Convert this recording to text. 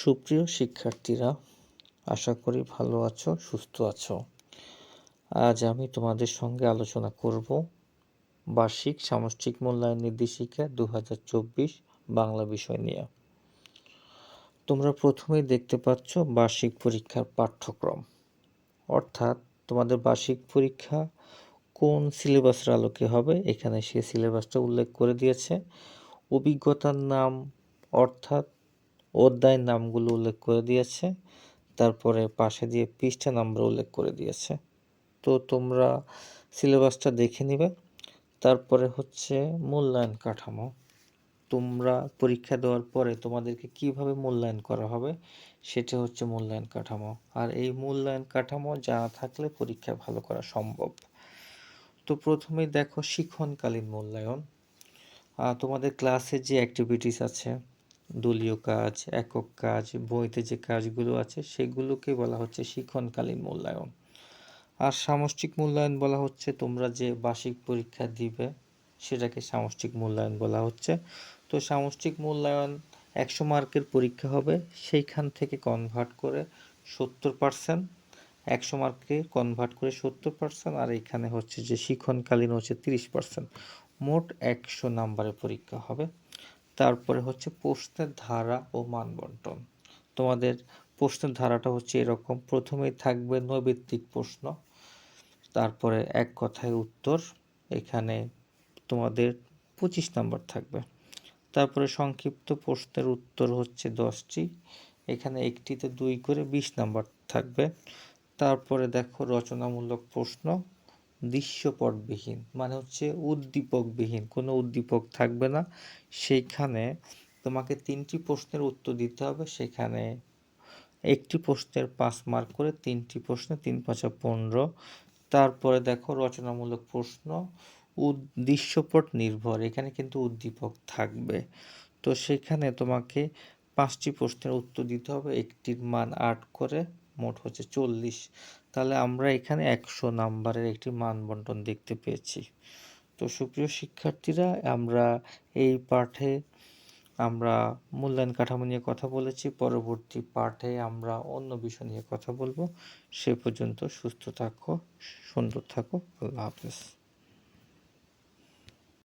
সুপ্রিয় শিক্ষার্থীরা, আশা করি ভালো আছো, সুস্থ আছো। আজ আমি তোমাদের সঙ্গে আলোচনা করব বার্ষিক সামষ্টিক মূল্যায়ন নির্দেশিকা দু হাজার চব্বিশ বাংলা বিষয় নিয়ে। তোমরা প্রথমেই দেখতে পাচ্ছ বার্ষিক পরীক্ষার পাঠ্যক্রম। অর্থাৎ তোমাদের বার্ষিক পরীক্ষা কোন সিলেবাসের আলোকে হবে, এখানে সে সিলেবাসটা উল্লেখ করে দিয়েছে। অভিজ্ঞতার নাম, অর্থাৎ অধ্যায়ের নামগুলো উল্লেখ করে দিয়েছে। তারপরে পাশে দিয়ে পৃষ্ঠা নাম্বার উল্লেখ করে দিয়েছে। তো তোমরা সিলেবাসটা দেখে নিবে। তারপরে হচ্ছে মূল্যায়ন কাঠামো। তোমরা পরীক্ষা দেওয়ার পরে তোমাদেরকে কীভাবে মূল্যায়ন করা হবে, সেটা হচ্ছে মূল্যায়ন কাঠামো। আর এই মূল্যায়ন কাঠামো জানা থাকলে পরীক্ষা ভালো করা সম্ভব। তো প্রথমেই দেখো শিক্ষণকালীন মূল্যায়ন। তোমাদের ক্লাসে যে অ্যাক্টিভিটিস আছে দলীয় কাজ, একক কাজ, বইতে যে কাজগুলো আছে সেগুলোকে বলা হচ্ছে শিক্ষণকালীন মূল্যায়ন। আর সামষ্টিক মূল্যায়ন বলা হচ্ছে তোমরা যে বার্ষিক পরীক্ষা দিবে সেটাকে সামষ্টিক মূল্যায়ন বলা হচ্ছে। তো সামষ্টিক মূল্যায়ন একশো মার্কের পরীক্ষা হবে, সেইখান থেকে কনভার্ট করে সত্তর পার্সেন্ট একশো মার্কে কনভার্ট করে সত্তর পার্সেন্ট আর এখানে হচ্ছে যে শিক্ষণকালীন হচ্ছে তিরিশ পার্সেন্ট মোট একশো নাম্বারের পরীক্ষা হবে। তারপরে হচ্ছে প্রশ্নের ধারা ও মানবন্টন। তোমাদের প্রশ্নের ধারাটা হচ্ছে এরকম। প্রথমেই থাকবে নৈবেত্তিক প্রশ্ন। তারপরে এক কথায় উত্তর। এখানে তোমাদের পঁচিশ নাম্বার থাকবে। তারপরে সংক্ষিপ্ত প্রশ্নের উত্তর হচ্ছে দশটি। এখানে একটিতে দুই করে বিশ নাম্বার থাকবে। তারপরে দেখো রচনামূলক প্রশ্ন। দৃশ্যপটবিহীন মানে হচ্ছে উদ্দীপকবিহীন, কোনো উদ্দীপক থাকবে না। সেইখানে তোমাকে তিনটি প্রশ্নের উত্তর দিতে হবে। সেখানে একটি প্রশ্নের পাঁচ মার্ক করে তিনটি প্রশ্নে তিন পাঁচা পনেরো। তারপরে দেখো রচনামূলক প্রশ্ন দৃশ্যপট নির্ভর, এখানে কিন্তু উদ্দীপক থাকবে। তো সেখানে তোমাকে পাঁচটি প্রশ্নের উত্তর দিতে হবে, একটির মান আট করে। মোট হচ্ছে চল্লিশ। তাহলে আমরা এখানে একশো নাম্বারের একটি মান বন্টন দেখতে পেয়েছি। তো সুপ্রিয় শিক্ষার্থীরা, আমরা এই পাঠে আমরা মূল্যায়ন কাঠামো নিয়ে কথা বলেছি। পরবর্তী পাঠে আমরা অন্য বিষয় নিয়ে কথা বলব। সে পর্যন্ত সুস্থ থাকো, সুন্দর থাকো। আল্লাহ হাফেজ।